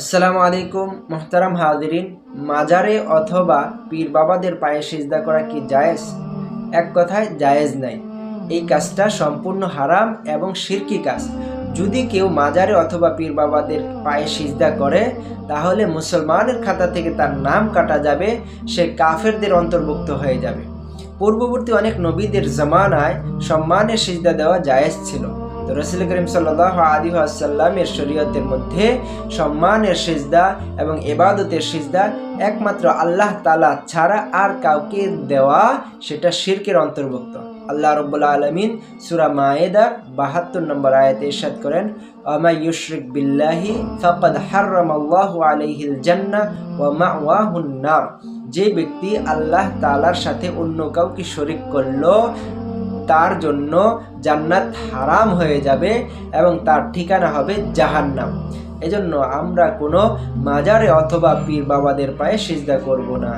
আসসালামু আলাইকুম, মোহতারাম হাজিরিন। মাজারে অথবা পীর বাবাদের পায়ে সিজদা করা কি জায়েজ? এক কথায়, জায়েজ নাই। এই কাজটা সম্পূর্ণ হারাম এবং শিরকি কাজ। যদি কেউ মাজারে অথবা পীর বাবাদের পায়ে সিজদা করে, তাহলে মুসলমানের খাতা থেকে তার নাম কাটা যাবে, সে কাফেরদের অন্তর্ভুক্ত হয়ে যাবে। পূর্ববর্তী অনেক নবীদের জমানায় সম্মানের সিজদা দেওয়া জায়েজ ছিল। রসুল করিম সাল্লাহ আলী আসাল্লামের শরীয়তের মধ্যে সম্মানের সিজদা এবং এবাদতের সিজদা একমাত্র আল্লাহ তালা ছাড়া আর কাউকে দেওয়া সেটা শিরকের অন্তর্ভুক্ত। আল্লাহ রব্বুল্লা আলমিন সুরা মায়েদার বাহাত্তর নম্বর আয়াতে ইরশাদ করেন আমা ইউশরিক বিল্লাহি ফাকাদ হাররামাল্লাহু আলাইহিল জান্নাহ ওয়া মাওয়াহুন যে ব্যক্তি আল্লাহ তালার সাথে অন্য কাউকে শরিক করল তার জন্য জান্নাত হারাম হয়ে যাবে এবং তার ঠিকানা হবে জাহান্নাম। এজন্য আমরা কোনো মাজারে অথবা পীর বাবাদের পায়ে সিজদা করব না।